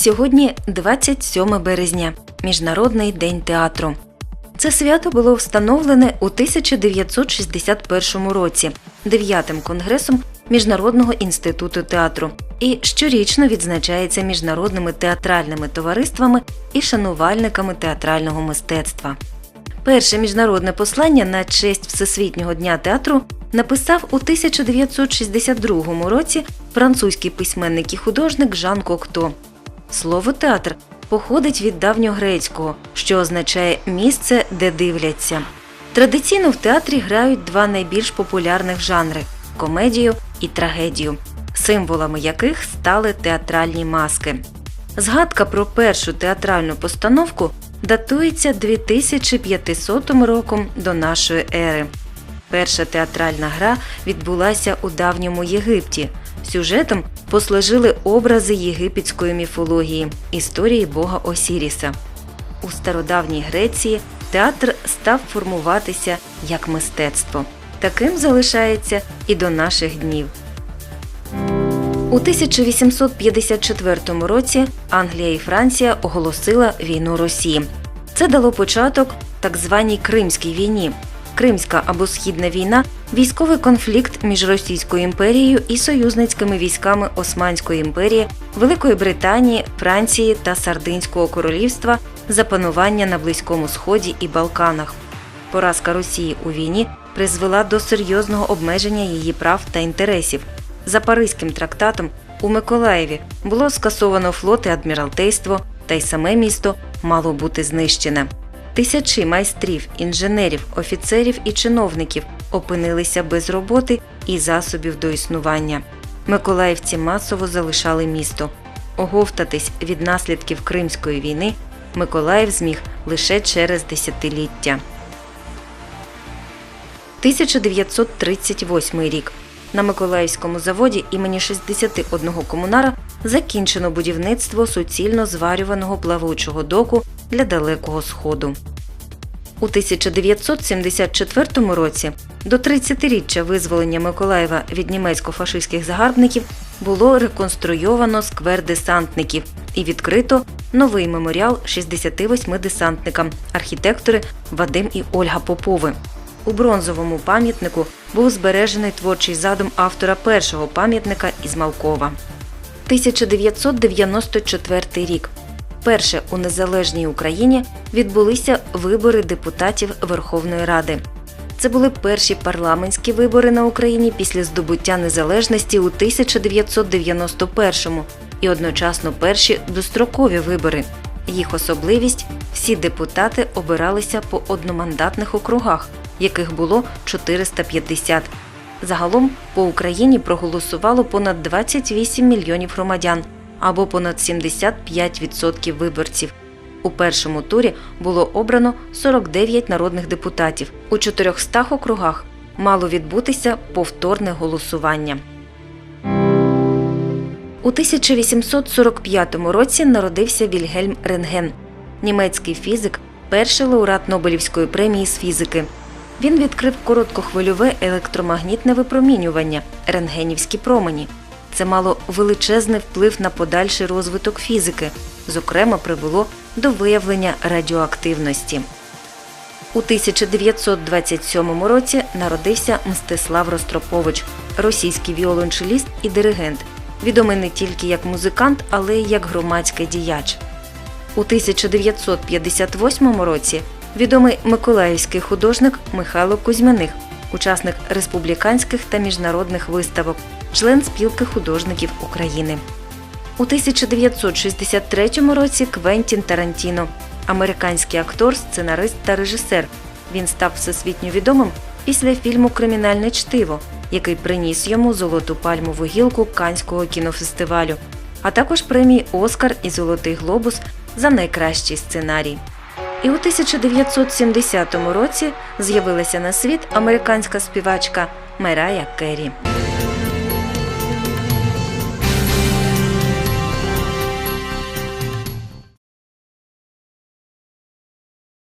Сьогодні 27 березня, Міжнародний день театру. Це свято було встановлене у 1961 році дев'ятим конгресом Міжнародного інституту театру і щорічно відзначається міжнародними театральними товариствами і шанувальниками театрального мистецтва. Перше міжнародне послання на честь Всесвітнього дня театру написав у 1962 році французький письменник і художник Жан Кокто. Слово театр походить від давньогрецького, що означає місце, де дивляться. Традиційно в театрі грають два найбільш популярних жанри комедію і трагедію, символами яких стали театральні маски. Згадка про першу театральну постановку датується 2500 роком до нашої ери. Перша театральна гра відбулася у давньому Єгипті. Сюжетом послужили образи єгипетської міфології, історії бога Осіріса. У стародавній Греції театр став формуватися як мистецтво. Таким залишається і до наших днів. У 1854 році Англія і Франція оголосила війну Росії. Це дало початок так званій Кримській війні. Кримська або Східна війна військовий конфлікт між Російською імперією і союзницькими військами Османської імперії, Великої Британії, Франції та Сардинського королівства за панування на Близькому Сході і Балканах. Поразка Росії у війні призвела до серйозного обмеження її прав та інтересів. За Паризьким трактатом у Миколаєві було скасовано флот і адміралтейство, та й саме місто мало бути знищене. Тисячі майстрів, інженерів, офіцерів і чиновників опинилися без роботи і засобів до існування. Миколаївці масово залишали місто. Оговтатись від наслідків Кримської війни Миколаїв зміг лише через десятиліття. 1938 рік. На Миколаївському заводі імені 61 комунара закінчено будівництво суцільно зварюваного плавучого доку для Далекого Сходу. У 1974 році до 30-річчя визволення Миколаєва від німецько-фашистських загарбників було реконструйовано сквер десантників і відкрито новий меморіал 68 десантникам архітектори Вадим і Ольга Попови. У бронзовому пам'ятнику був збережений творчий задум автора першого пам'ятника із Малкова. 1994 рік. Перше у незалежній Україні відбулися вибори депутатів Верховної Ради. Це були перші парламентські вибори на Україні після здобуття незалежності у 1991-му і одночасно перші дострокові вибори. Їх особливість всі депутати обиралися по одномандатних округах, яких було 450. Загалом по Україні проголосувало понад 28 мільйонів громадян або понад 75% виборців. У першому турі було обрано 49 народних депутатів. У 400 округах мало відбутися повторне голосування. У 1845 році народився Вільгельм Рентген, німецький фізик, перший лауреат Нобелівської премії з фізики. Він відкрив короткохвильове електромагнітне випромінювання рентгенівські промені. Це мало величезний вплив на подальший розвиток фізики, зокрема, привело до виявлення радіоактивності. У 1927 році народився Мстислав Ростропович, російський віолончеліст і диригент, відомий не тільки як музикант, але й як громадський діяч. У 1958 році відомий миколаївський художник Михайло Кузьмяних, учасник республіканських та міжнародних виставок, член спілки художників України. У 1963 році Квентін Тарантіно, американський актор, сценарист та режисер. Він став всесвітньо відомим після фільму Кримінальне чтиво, який приніс йому золоту пальмову гілку Канського кінофестивалю, а також премії Оскар і Золотий глобус за найкращий сценарій. І у 1970 році з'явилася на світ американська співачка Мерая Керрі.